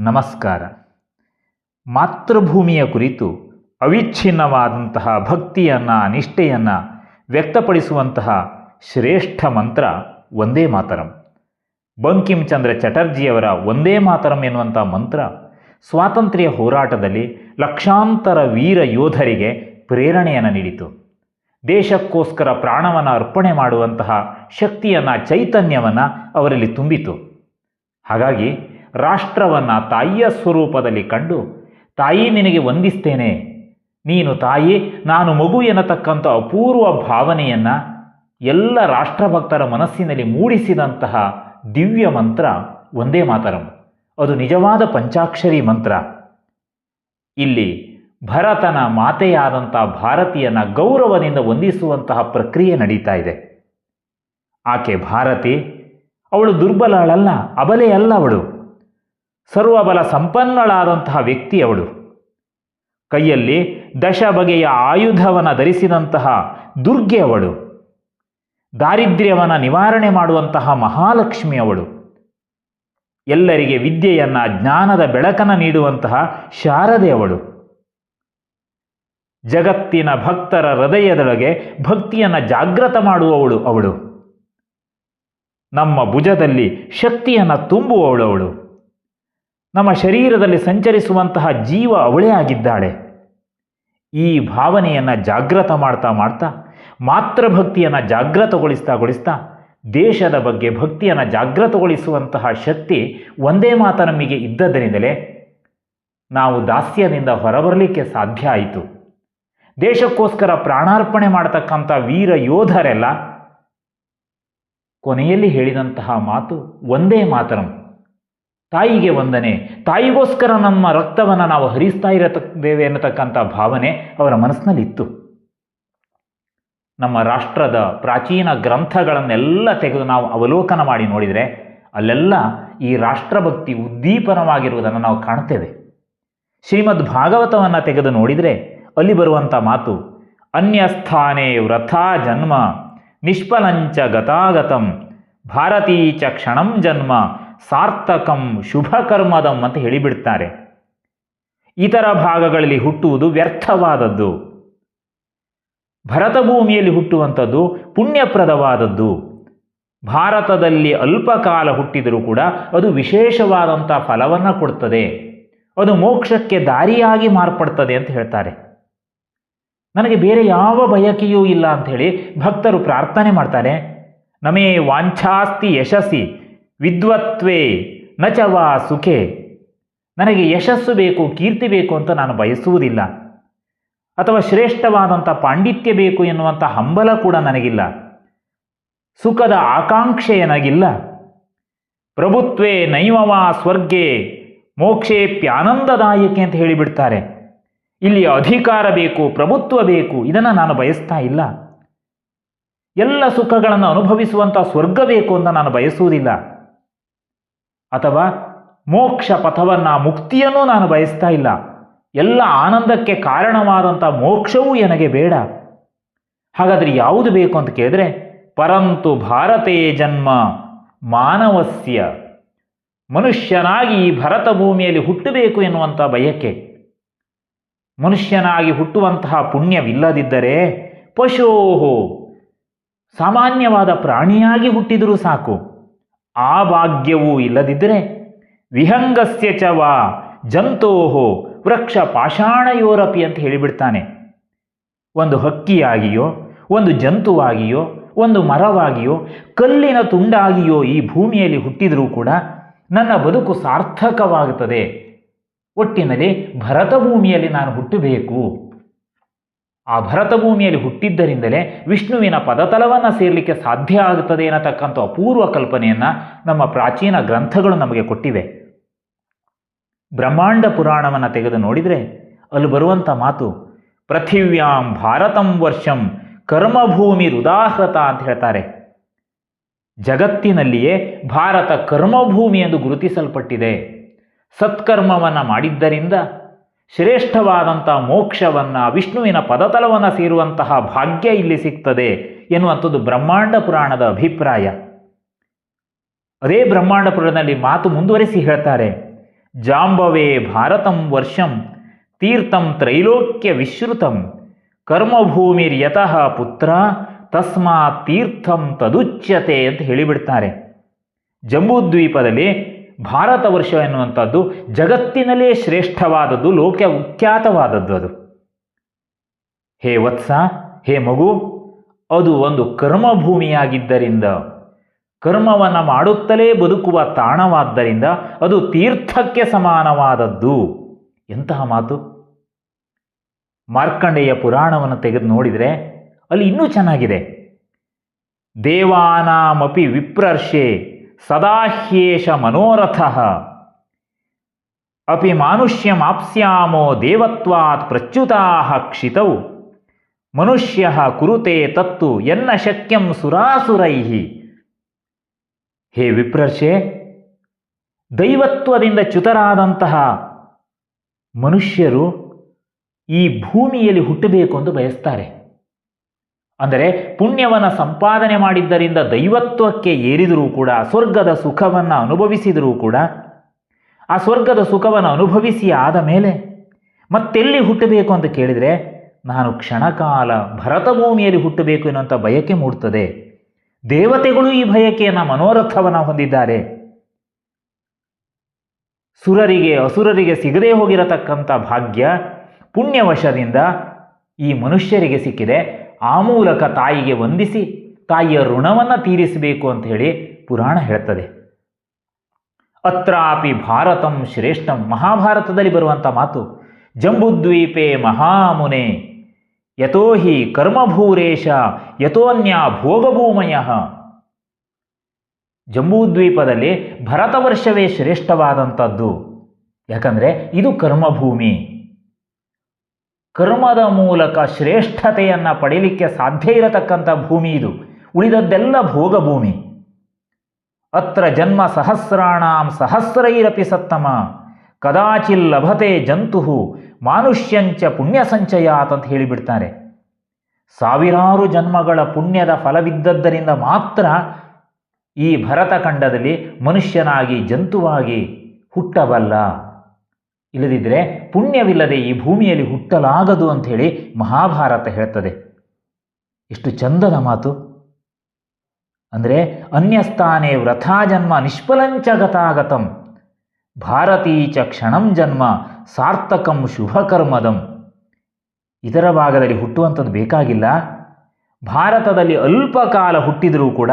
ನಮಸ್ಕಾರ. ಮಾತೃಭೂಮಿಯ ಕುರಿತು ಅವಿಚ್ಛಿನ್ನವಾದಂತಹ ಭಕ್ತಿಯನ್ನು, ನಿಷ್ಠೆಯನ್ನು ವ್ಯಕ್ತಪಡಿಸುವಂತಹ ಶ್ರೇಷ್ಠ ಮಂತ್ರ ಒಂದೇ ಮಾತರಂ. ಬಂಕಿಂ ಚಂದ್ರ ಚಟರ್ಜಿಯವರ ಒಂದೇ ಮಾತರಂ ಎನ್ನುವಂಥ ಮಂತ್ರ ಸ್ವಾತಂತ್ರ್ಯ ಹೋರಾಟದಲ್ಲಿ ಲಕ್ಷಾಂತರ ವೀರ ಯೋಧರಿಗೆ ಪ್ರೇರಣೆಯನ್ನು ನೀಡಿತು. ದೇಶಕ್ಕೋಸ್ಕರ ಪ್ರಾಣವನ್ನು ಅರ್ಪಣೆ ಮಾಡುವಂತಹ ಶಕ್ತಿಯನ್ನು, ಚೈತನ್ಯವನ್ನು ಅವರಲ್ಲಿ ತುಂಬಿತು. ಹಾಗಾಗಿ ರಾಷ್ಟ್ರವನ್ನು ತಾಯಿಯ ಸ್ವರೂಪದಲ್ಲಿ ಕಂಡು, ತಾಯಿ ನಿನಗೆ ವಂದಿಸ್ತೇನೆ. ನೀನು ತಾಯಿ, ನಾನು ಮಗು ಎನ್ನತಕ್ಕಂಥ ಅಪೂರ್ವ ಭಾವನೆಯನ್ನು ಎಲ್ಲ ರಾಷ್ಟ್ರಭಕ್ತರ ಮನಸ್ಸಿನಲ್ಲಿ ಮೂಡಿಸಿದಂತಹ ದಿವ್ಯ ಮಂತ್ರ ಒಂದೇ ಮಾತರಂ. ಅದು ನಿಜವಾದ ಪಂಚಾಕ್ಷರಿ ಮಂತ್ರ. ಇಲ್ಲಿ ಭರತನ ಮಾತೆಯಾದಂಥ ಭಾರತೀಯನ ಗೌರವದಿಂದ ವಂದಿಸುವಂತಹ ಪ್ರಕ್ರಿಯೆ ನಡೀತಾ ಇದೆ. ಆಕೆ ಭಾರತಿ, ಅವಳು ದುರ್ಬಲಳಲ್ಲ, ಅಬಲೆಯಲ್ಲ ಅವಳು. ಸರ್ವಬಲ ಸಂಪನ್ನಳಾದಂತಹ ವ್ಯಕ್ತಿ ಅವಳು. ಕೈಯಲ್ಲಿ ದಶ ಬಗೆಯ ಆಯುಧವನ್ನು ಧರಿಸಿದಂತಹ ದುರ್ಗೆ ಅವಳು. ದಾರಿದ್ರ್ಯವನ್ನು ನಿವಾರಣೆ ಮಾಡುವಂತಹ ಮಹಾಲಕ್ಷ್ಮಿ ಅವಳು. ಎಲ್ಲರಿಗೆ ವಿದ್ಯೆಯನ್ನು, ಜ್ಞಾನದ ಬೆಳಕನ್ನು ನೀಡುವಂತಹ ಶಾರದೆ ಅವಳು. ಜಗತ್ತಿನ ಭಕ್ತರ ಹೃದಯದೊಳಗೆ ಭಕ್ತಿಯನ್ನು ಜಾಗೃತ ಮಾಡುವವಳು ಅವಳು. ನಮ್ಮ ಭುಜದಲ್ಲಿ ಶಕ್ತಿಯನ್ನು ತುಂಬುವವಳು ಅವಳು. ನಮ್ಮ ಶರೀರದಲ್ಲಿ ಸಂಚರಿಸುವಂತಹ ಜೀವ ಅವಳೇ ಆಗಿದ್ದಾಳೆ. ಈ ಭಾವನೆಯನ್ನು ಜಾಗೃತ ಮಾಡ್ತಾ ಮಾಡ್ತಾ, ಮಾತೃಭಕ್ತಿಯನ್ನು ಜಾಗ್ರತಗೊಳಿಸ್ತಾ ಗೊಳಿಸ್ತಾ, ದೇಶದ ಬಗ್ಗೆ ಭಕ್ತಿಯನ್ನು ಜಾಗೃತಗೊಳಿಸುವಂತಹ ಶಕ್ತಿ ಒಂದೇ ಮಾತ ನಮಗೆ ಇದ್ದದರಿಂದಲೇ ನಾವು ದಾಸ್ಯದಿಂದ ಹೊರಬರಲಿಕ್ಕೆ ಸಾಧ್ಯ ಆಯಿತು. ದೇಶಕ್ಕೋಸ್ಕರ ಪ್ರಾಣಾರ್ಪಣೆ ಮಾಡತಕ್ಕಂಥ ವೀರ ಯೋಧರೆಲ್ಲ ಕೊನೆಯಲ್ಲಿ ಹೇಳಿದಂತಹ ಮಾತು ಒಂದೇ ಮಾತರಂ. ತಾಯಿಗೆ ವಂದನೆ. ತಾಯಿಗೋಸ್ಕರ ನಮ್ಮ ರಕ್ತವನ್ನು ನಾವು ಹರಿಸ್ತಾ ಇರತಕ್ಕೇವೆ ಅನ್ನತಕ್ಕಂಥ ಭಾವನೆ ಅವರ ಮನಸ್ಸಿನಲ್ಲಿತ್ತು. ನಮ್ಮ ರಾಷ್ಟ್ರದ ಪ್ರಾಚೀನ ಗ್ರಂಥಗಳನ್ನೆಲ್ಲ ತೆಗೆದು ನಾವು ಅವಲೋಕನ ಮಾಡಿ ನೋಡಿದರೆ ಅಲ್ಲೆಲ್ಲ ಈ ರಾಷ್ಟ್ರಭಕ್ತಿ ಉದ್ದೀಪನವಾಗಿರುವುದನ್ನು ನಾವು ಕಾಣ್ತೇವೆ ಶ್ರೀಮದ್ ಭಾಗವತವನ್ನು ತೆಗೆದು ನೋಡಿದರೆ ಅಲ್ಲಿ ಬರುವಂಥ ಮಾತು, ಅನ್ಯಸ್ಥಾನೇ ವ್ರಥಾ ಜನ್ಮ, ನಿಷ್ಫಲಂಚ ಗತಾಗತಂ ಭಾರತೀ ಚ ಕ್ಷಣಂ ಜನ್ಮ ಸಾರ್ಥಕಂ ಶುಭಕರ್ಮದಂ ಅಂತ ಹೇಳಿಬಿಡ್ತಾರೆ. ಇತರ ಭಾಗಗಳಲ್ಲಿ ಹುಟ್ಟುವುದು ವ್ಯರ್ಥವಾದದ್ದು. ಭರತಭೂಮಿಯಲ್ಲಿ ಹುಟ್ಟುವಂಥದ್ದು ಪುಣ್ಯಪ್ರದವಾದದ್ದು. ಭಾರತದಲ್ಲಿ ಅಲ್ಪ ಕಾಲ ಹುಟ್ಟಿದರೂ ಕೂಡ ಅದು ವಿಶೇಷವಾದಂಥ ಫಲವನ್ನು ಕೊಡ್ತದೆ. ಅದು ಮೋಕ್ಷಕ್ಕೆ ದಾರಿಯಾಗಿ ಮಾರ್ಪಡ್ತದೆ ಅಂತ ಹೇಳ್ತಾರೆ. ನನಗೆ ಬೇರೆ ಯಾವ ಬಯಕೆಯೂ ಇಲ್ಲ ಅಂಥೇಳಿ ಭಕ್ತರು ಪ್ರಾರ್ಥನೆ ಮಾಡ್ತಾರೆ. ನಮೇ ವಾಂಛಾಸ್ತಿ ಯಶಸ್ಸಿ ವಿದ್ವತ್ವೇ ನಚವಾ ಸುಖೆ. ನನಗೆ ಯಶಸ್ಸು ಬೇಕು, ಕೀರ್ತಿ ಬೇಕು ಅಂತ ನಾನು ಬಯಸುವುದಿಲ್ಲ. ಅಥವಾ ಶ್ರೇಷ್ಠವಾದಂಥ ಪಾಂಡಿತ್ಯ ಬೇಕು ಎನ್ನುವಂಥ ಹಂಬಲ ಕೂಡ ನನಗಿಲ್ಲ. ಸುಖದ ಆಕಾಂಕ್ಷೆ ನನಗಿಲ್ಲ. ಪ್ರಭುತ್ವೇ ನೈವವಾ ಸ್ವರ್ಗೆ ಮೋಕ್ಷೇಪ್ಯಾನಂದದಾಯಕೆ ಅಂತ ಹೇಳಿಬಿಡ್ತಾರೆ. ಇಲ್ಲಿ ಅಧಿಕಾರ ಬೇಕು, ಪ್ರಭುತ್ವ ಬೇಕು, ಇದನ್ನು ನಾನು ಬಯಸ್ತಾ ಇಲ್ಲ. ಎಲ್ಲ ಸುಖಗಳನ್ನು ಅನುಭವಿಸುವಂಥ ಸ್ವರ್ಗ ಬೇಕು ಅಂತ ನಾನು ಬಯಸುವುದಿಲ್ಲ. ಅಥವಾ ಮೋಕ್ಷ ಪಥವನ್ನು, ಮುಕ್ತಿಯನ್ನು ನಾನು ಬಯಸ್ತಾ ಇಲ್ಲ. ಎಲ್ಲ ಆನಂದಕ್ಕೆ ಕಾರಣವಾದಂಥ ಮೋಕ್ಷವೂ ನನಗೆ ಬೇಡ. ಹಾಗಾದರೆ ಯಾವುದು ಬೇಕು ಅಂತ ಕೇಳಿದ್ರೆ, ಪರಂತು ಭಾರತೇ ಜನ್ಮ ಮಾನವಸ್ಯ. ಮನುಷ್ಯನಾಗಿ ಈ ಭರತ ಭೂಮಿಯಲ್ಲಿ ಹುಟ್ಟಬೇಕು ಎನ್ನುವಂಥ ಬಯಕೆ. ಮನುಷ್ಯನಾಗಿ ಹುಟ್ಟುವಂತಹ ಪುಣ್ಯವಿಲ್ಲದಿದ್ದರೆ ಪಶೋಹೋ, ಸಾಮಾನ್ಯವಾದ ಪ್ರಾಣಿಯಾಗಿ ಹುಟ್ಟಿದರೂ ಸಾಕು. ಆ ಭಾಗ್ಯವೂ ಇಲ್ಲದಿದ್ದರೆ ವಿಹಂಗಸ್ಯ ಚವ ಜಂತೋಹೋ ವೃಕ್ಷ ಪಾಷಾಣಯೋರಪಿ ಅಂತ ಹೇಳಿಬಿಡ್ತಾನೆ. ಒಂದು ಹಕ್ಕಿಯಾಗಿಯೋ, ಒಂದು ಜಂತುವಾಗಿಯೋ, ಒಂದು ಮರವಾಗಿಯೋ, ಕಲ್ಲಿನ ತುಂಡಾಗಿಯೋ ಈ ಭೂಮಿಯಲ್ಲಿ ಹುಟ್ಟಿದರೂ ಕೂಡ ನನ್ನ ಬದುಕು ಸಾರ್ಥಕವಾಗುತ್ತದೆ. ಒಟ್ಟಿನಲ್ಲಿ ಭರತ ಭೂಮಿಯಲ್ಲಿ ನಾನು ಹುಟ್ಟಬೇಕು. ಆ ಭರತ ಭೂಮಿಯಲ್ಲಿ ಹುಟ್ಟಿದ್ದರಿಂದಲೇ ವಿಷ್ಣುವಿನ ಪದತಲವನ್ನು ಸೇರಲಿಕ್ಕೆ ಸಾಧ್ಯ ಆಗುತ್ತದೆ ಅನ್ನತಕ್ಕಂಥ ಅಪೂರ್ವ ಕಲ್ಪನೆಯನ್ನು ನಮ್ಮ ಪ್ರಾಚೀನ ಗ್ರಂಥಗಳು ನಮಗೆ ಕೊಟ್ಟಿವೆ. ಬ್ರಹ್ಮಾಂಡ ಪುರಾಣವನ್ನು ತೆಗೆದು ನೋಡಿದರೆ ಅಲ್ಲಿ ಬರುವಂಥ ಮಾತು, ಪೃಥಿವ್ಯಾಂ ಭಾರತಂ ವರ್ಷಂ ಕರ್ಮಭೂಮಿ ರುದಾಹೃತ ಅಂತ ಹೇಳ್ತಾರೆ. ಜಗತ್ತಿನಲ್ಲಿಯೇ ಭಾರತ ಕರ್ಮಭೂಮಿ ಎಂದು ಗುರುತಿಸಲ್ಪಟ್ಟಿದೆ. ಸತ್ಕರ್ಮವನ್ನು ಮಾಡಿದ್ದರಿಂದ ಶ್ರೇಷ್ಠವಾದಂಥ ಮೋಕ್ಷವನ್ನು, ವಿಷ್ಣುವಿನ ಪದತಲವನ್ನು ಸೇರುವಂತಹ ಭಾಗ್ಯ ಇಲ್ಲಿ ಸಿಗ್ತದೆ ಎನ್ನುವಂಥದ್ದು ಬ್ರಹ್ಮಾಂಡ ಪುರಾಣದ ಅಭಿಪ್ರಾಯ. ಅದೇ ಬ್ರಹ್ಮಾಂಡ ಪುರಾಣದಲ್ಲಿ ಮಾತು ಮುಂದುವರಿಸಿ ಹೇಳ್ತಾರೆ, ಜಾಂಬವೇ ಭಾರತಂ ವರ್ಷಂ, ತೀರ್ಥಂ ತ್ರೈಲೋಕ್ಯ ವಿಶ್ರುತಂ ಕರ್ಮಭೂಮಿರ್ಯತಃ ಪುತ್ರ ತಸ್ಮಾ ತೀರ್ಥಂ ತದುಚ್ಯತೆ ಅಂತ ಹೇಳಿಬಿಡ್ತಾರೆ. ಜಂಬೂದ್ವೀಪದಲ್ಲಿ ಭಾರತ ವರ್ಷ ಎನ್ನುವಂಥದ್ದು ಜಗತ್ತಿನಲ್ಲೇ ಶ್ರೇಷ್ಠವಾದದ್ದು, ಲೋಕ ವಿಖ್ಯಾತವಾದದ್ದು ಅದು. ಹೇ ವತ್ಸ, ಹೇ ಮಗು, ಅದು ಒಂದು ಕರ್ಮಭೂಮಿಯಾಗಿದ್ದರಿಂದ, ಕರ್ಮವನ್ನು ಮಾಡುತ್ತಲೇ ಬದುಕುವ ತಾಣವಾದ್ದರಿಂದ ಅದು ತೀರ್ಥಕ್ಕೆ ಸಮಾನವಾದದ್ದು. ಎಂತಹ ಮಾತು? ಮಾರ್ಕಂಡೆಯ ಪುರಾಣವನ್ನು ತೆಗೆದು ನೋಡಿದರೆ ಅಲ್ಲಿ ಇನ್ನೂ ಚೆನ್ನಾಗಿದೆ. ದೇವಾನಾಮಪಿ ವಿಪ್ರರ್ಷೆ ಸದಾಹ್ಯೇಷ ಮನೋರಥ. ಅಪಿ ಮಾನುಷ್ಯಮಾಪ್ಸ್ಯಾಮೋ ದೇವತ್ವಾತ್ ಪ್ರಚ್ಯುತಾ ಕ್ಷಿತೌ. ಮನುಷ್ಯ ಕುರುತೆ ತತ್ತು ಎನ್ನ ಶಕ್ಯಂ ಸುರಾಸುರೈ. ಹೇ ವಿಪ್ರರ್ಷೆ, ದೈವತ್ವದಿಂದ ಚ್ಯುತರಾದಂತಹ ಮನುಷ್ಯರು ಈ ಭೂಮಿಯಲ್ಲಿ ಹುಟ್ಟಬೇಕು ಎಂದು ಬಯಸ್ತಾರೆ. ಅಂದರೆ ಪುಣ್ಯವನ್ನು ಸಂಪಾದನೆ ಮಾಡಿದ್ದರಿಂದ ದೈವತ್ವಕ್ಕೆ ಏರಿದರೂ ಕೂಡ, ಸ್ವರ್ಗದ ಸುಖವನ್ನು ಅನುಭವಿಸಿದರೂ ಕೂಡ, ಆ ಸ್ವರ್ಗದ ಸುಖವನ್ನು ಅನುಭವಿಸಿ ಆದ ಮೇಲೆ ಮತ್ತೆಲ್ಲಿ ಹುಟ್ಟಬೇಕು ಅಂತ ಕೇಳಿದರೆ, ನಾನು ಕ್ಷಣಕಾಲ ಭರತಭೂಮಿಯಲ್ಲಿ ಹುಟ್ಟಬೇಕು ಎನ್ನುವಂಥ ಬಯಕೆ ಮೂಡ್ತದೆ. ದೇವತೆಗಳು ಈ ಬಯಕೆಯನ್ನು ಮನೋರಥವನ್ನು ಹೊಂದಿದ್ದಾರೆ. ಸುರರಿಗೆ, ಅಸುರರಿಗೆ ಸಿಗದೇ ಹೋಗಿರತಕ್ಕಂಥ ಭಾಗ್ಯ ಪುಣ್ಯವಶದಿಂದ ಈ ಮನುಷ್ಯರಿಗೆ ಸಿಕ್ಕಿದೆ. ಆ ಮೂಲಕ ತಾಯಿಗೆ ವಂದಿಸಿ ತಾಯಿಯ ಋಣವನ್ನು ತೀರಿಸಬೇಕು ಅಂತ ಹೇಳಿ ಪುರಾಣ ಹೇಳ್ತದೆ. ಅತ್ರಾಪಿ ಭಾರತಂ ಶ್ರೇಷ್ಠಂ ಮಹಾಭಾರತದಲ್ಲಿ ಬರುವಂಥ ಮಾತು, ಜಂಬುದ್ವೀಪೆ ಮಹಾಮುನೆ ಯಥೋ ಹಿ ಕರ್ಮಭೂರೇಶ ಯಥೋನ್ಯಾ ಭೋಗಭೂಮಯ. ಜಂಬೂದ್ವೀಪದಲ್ಲಿ ಭರತವರ್ಷವೇ ಶ್ರೇಷ್ಠವಾದಂಥದ್ದು ಯಾಕಂದರೆ ಇದು ಕರ್ಮಭೂಮಿ. ಕರ್ಮದ ಮೂಲಕ ಶ್ರೇಷ್ಠತೆಯನ್ನು ಪಡೀಲಿಕ್ಕೆ ಸಾಧ್ಯ ಇರತಕ್ಕಂಥ ಭೂಮಿ ಇದು. ಉಳಿದದ್ದೆಲ್ಲ ಭೋಗಭೂಮಿ. ಅತ್ರ ಜನ್ಮ ಸಹಸ್ರಾಣಾಂ ಸಹಸ್ರೈರಪಿ ಸತ್ತಮ. ಕದಾಚಿಲ್ ಲಭತೆ ಜಂತು ಮಾನುಷ್ಯಂಚ ಪುಣ್ಯ ಸಂಚಯಾತ್ ಅಂತ ಹೇಳಿಬಿಡ್ತಾರೆ. ಸಾವಿರಾರು ಜನ್ಮಗಳ ಪುಣ್ಯದ ಫಲವಿದ್ದದ್ದರಿಂದ ಮಾತ್ರ ಈ ಭರತಖಂಡದಲ್ಲಿ ಮನುಷ್ಯನಾಗಿ, ಜಂತುವಾಗಿ ಹುಟ್ಟಬಲ್ಲ. ಇಲ್ಲದಿದ್ದರೆ ಪುಣ್ಯವಿಲ್ಲದೆ ಈ ಭೂಮಿಯಲ್ಲಿ ಹುಟ್ಟಲಾಗದು ಅಂಥೇಳಿ ಮಹಾಭಾರತ ಹೇಳ್ತದೆ. ಎಷ್ಟು ಚಂದದ ಮಾತು. ಅಂದರೆ ಅನ್ಯಸ್ಥಾನೇ ವ್ರಥಾ ಜನ್ಮ ನಿಷ್ಫಲಂಚ ಗತಾಗತಂ. ಭಾರತೀಚ ಕ್ಷಣಂ ಜನ್ಮ ಸಾರ್ಥಕಂ ಶುಭಕರ್ಮದಂ ಇದರ ಭಾಗದಲ್ಲಿ ಹುಟ್ಟುವಂಥದ್ದು ಬೇಕಾಗಿಲ್ಲ. ಭಾರತದಲ್ಲಿ ಅಲ್ಪ ಕಾಲ ಹುಟ್ಟಿದರೂ ಕೂಡ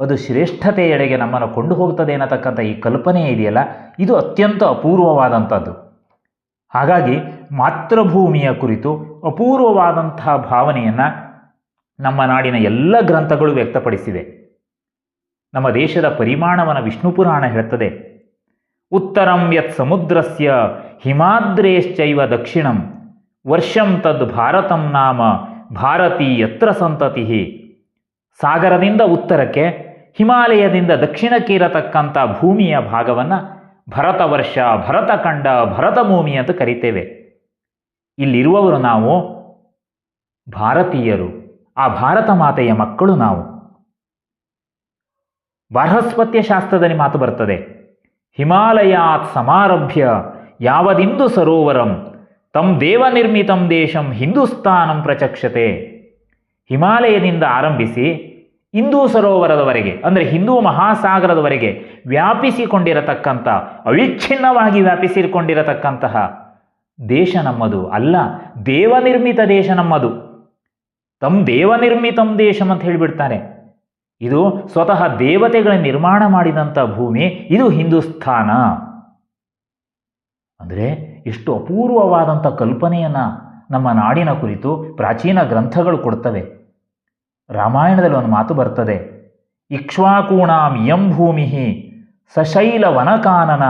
ಅದು ಶ್ರೇಷ್ಠತೆಯೆಡೆಗೆ ನಮ್ಮನ್ನು ಕೊಂಡು ಹೋಗ್ತದೆ ಅನ್ನತಕ್ಕಂಥ ಈ ಕಲ್ಪನೆ ಇದೆಯಲ್ಲ? ಇದು ಅತ್ಯಂತ ಅಪೂರ್ವವಾದಂಥದ್ದು. ಹಾಗಾಗಿ ಮಾತೃಭೂಮಿಯ ಕುರಿತು ಅಪೂರ್ವವಾದಂತಹ ಭಾವನೆಯನ್ನು ನಮ್ಮ ನಾಡಿನ ಎಲ್ಲ ಗ್ರಂಥಗಳು ವ್ಯಕ್ತಪಡಿಸಿದೆ ನಮ್ಮ ದೇಶದ ಪರಿಮಾಣವನ್ನು ವಿಷ್ಣು ಪುರಾಣ ಹೇಳ್ತದೆ. ಉತ್ತರಂ ಯತ್ ಸಮುದ್ರಸ್ಯ ಹಿಮಾದ್ರೇಶ್ಚೈವ ದಕ್ಷಿಣಂ ವರ್ಷಂ ತದ್ ಭಾರತಂ ನಾಮ ಭಾರತೀ ಯತ್ರ ಸಂತತಿ. ಸಾಗರದಿಂದ ಉತ್ತರಕ್ಕೆ ಹಿಮಾಲಯದಿಂದ ದಕ್ಷಿಣಕ್ಕೆ ಇರತಕ್ಕಂಥ ಭೂಮಿಯ ಭಾಗವನ್ನು ಭರತವರ್ಷ, ಭರತಖಂಡ, ಭರತಭೂಮಿ ಅಂತ ಕರಿತೇವೆ. ಇಲ್ಲಿರುವವರು ನಾವು ಭಾರತೀಯರು. ಆ ಭಾರತ ಮಾತೆಯ ಮಕ್ಕಳು ನಾವು. ಬಾರ್ಹಸ್ಪತ್ಯ ಶಾಸ್ತ್ರದಲ್ಲಿ ಮಾತು ಬರ್ತದೆ. ಹಿಮಾಲಯಾತ್ ಸಮಾರಭ್ಯ ಯಾವದಿಂದು ಸರೋವರಂ ತಮ್ ದೇವ ನಿರ್ಮಿತಂ ದೇಶಂ ಹಿಂದೂಸ್ತಾನಂ ಪ್ರಚಕ್ಷತೆ. ಹಿಮಾಲಯದಿಂದ ಆರಂಭಿಸಿ ಹಿಂದೂ ಸರೋವರದವರೆಗೆ, ಅಂದರೆ ಹಿಂದೂ ಮಹಾಸಾಗರದವರೆಗೆ ವ್ಯಾಪಿಸಿಕೊಂಡಿರತಕ್ಕಂಥ, ಅವಿಚ್ಛಿನ್ನವಾಗಿ ವ್ಯಾಪಿಸಿಕೊಂಡಿರತಕ್ಕಂತಹ ದೇಶ ನಮ್ಮದು ಅಲ್ಲ. ದೇವನಿರ್ಮಿತ ದೇಶ ನಮ್ಮದು. ತಮ್ಮ ದೇವನಿರ್ಮಿತಂ ದೇಶಂ ಅಂತ ಹೇಳಿಬಿಡ್ತಾರೆ. ಇದು ಸ್ವತಃ ದೇವತೆಗಳ ನಿರ್ಮಾಣ ಮಾಡಿದಂಥ ಭೂಮಿ, ಇದು ಹಿಂದೂಸ್ಥಾನ. ಅಂದರೆ ಎಷ್ಟು ಅಪೂರ್ವವಾದಂಥ ಕಲ್ಪನೆಯನ್ನು ನಮ್ಮ ನಾಡಿನ ಕುರಿತು ಪ್ರಾಚೀನ ಗ್ರಂಥಗಳು ಕೊಡ್ತವೆ. ರಾಮಾಯಣದಲ್ಲಿ ಒಂದು ಮಾತು ಬರ್ತದೆ. ಇಕ್ಷ್ವಾಕೂಣಾಂ ಇಯಂ ಭೂಮಿ ಸಶೈಲ ವನಕಾನನ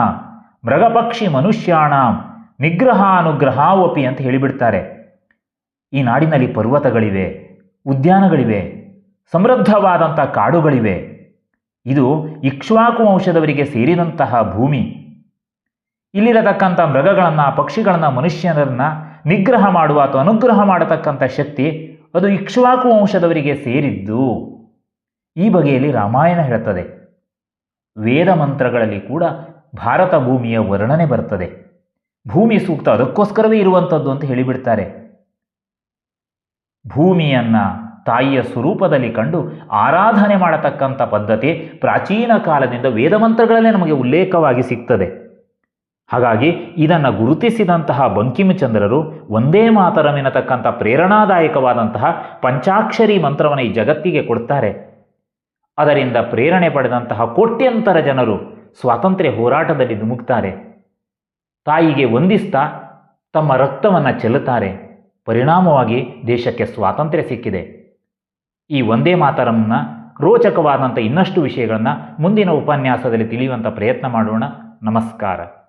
ಮೃಗಪಕ್ಷಿ ಮನುಷ್ಯಾಣಾಂ ನಿಗ್ರಹಾನುಗ್ರಹಾವಪಿ ಅಂತ ಹೇಳಿಬಿಡ್ತಾರೆ. ಈ ನಾಡಿನಲ್ಲಿ ಪರ್ವತಗಳಿವೆ, ಉದ್ಯಾನಗಳಿವೆ, ಸಮೃದ್ಧವಾದಂಥ ಕಾಡುಗಳಿವೆ. ಇದು ಇಕ್ಷ್ವಾಕು ವಂಶದವರಿಗೆ ಸೇರಿದಂತಹ ಭೂಮಿ. ಇಲ್ಲಿರತಕ್ಕಂಥ ಮೃಗಗಳನ್ನು, ಪಕ್ಷಿಗಳನ್ನು, ಮನುಷ್ಯರನ್ನು ನಿಗ್ರಹ ಮಾಡುವ ಅಥವಾ ಅನುಗ್ರಹ ಮಾಡತಕ್ಕಂಥ ಶಕ್ತಿ ಅದು ಇಕ್ಷ್ವಾಕು ವಂಶದವರಿಗೆ ಸೇರಿದ್ದು ಈ ಬಗೆಯಲ್ಲಿ ರಾಮಾಯಣ ಹೇಳುತ್ತದೆ. ವೇದ ಮಂತ್ರಗಳಲ್ಲಿ ಕೂಡ ಭಾರತ ಭೂಮಿಯ ವರ್ಣನೆ ಬರ್ತದೆ. ಭೂಮಿ ಸೂಕ್ತ ಅದಕ್ಕೋಸ್ಕರವೇ ಇರುವಂಥದ್ದು ಅಂತ ಹೇಳಿಬಿಡ್ತಾರೆ. ಭೂಮಿಯನ್ನು ತಾಯಿಯ ಸ್ವರೂಪದಲ್ಲಿ ಕಂಡು ಆರಾಧನೆ ಮಾಡತಕ್ಕಂಥ ಪದ್ಧತಿ ಪ್ರಾಚೀನ ಕಾಲದಿಂದ ವೇದಮಂತ್ರಗಳಲ್ಲೇ ನಮಗೆ ಉಲ್ಲೇಖವಾಗಿ ಸಿಗ್ತದೆ. ಹಾಗಾಗಿ ಇದನ್ನು ಗುರುತಿಸಿದಂತಹ ಬಂಕಿಮಚಂದ್ರರು ಒಂದೇ ಮಾತರಮೆನ್ನತಕ್ಕಂಥ ಪ್ರೇರಣಾದಾಯಕವಾದಂತಹ ಪಂಚಾಕ್ಷರಿ ಮಂತ್ರವನ್ನು ಈ ಜಗತ್ತಿಗೆ ಕೊಡ್ತಾರೆ. ಅದರಿಂದ ಪ್ರೇರಣೆ ಪಡೆದಂತಹ ಕೋಟ್ಯಂತರ ಜನರು ಸ್ವಾತಂತ್ರ್ಯ ಹೋರಾಟದಲ್ಲಿ ಧುಮುಕ್ತಾರೆ. ತಾಯಿಗೆ ವಂದಿಸ್ತಾ ತಮ್ಮ ರಕ್ತವನ್ನು ಚೆಲ್ಲುತ್ತಾರೆ. ಪರಿಣಾಮವಾಗಿ ದೇಶಕ್ಕೆ ಸ್ವಾತಂತ್ರ್ಯ ಸಿಕ್ಕಿದೆ. ಈ ಒಂದೇ ಮಾತರಮ್ನ ರೋಚಕವಾದಂಥ ಇನ್ನಷ್ಟು ವಿಷಯಗಳನ್ನು ಮುಂದಿನ ಉಪನ್ಯಾಸದಲ್ಲಿ ತಿಳಿಯುವಂಥ ಪ್ರಯತ್ನ ಮಾಡೋಣ. ನಮಸ್ಕಾರ.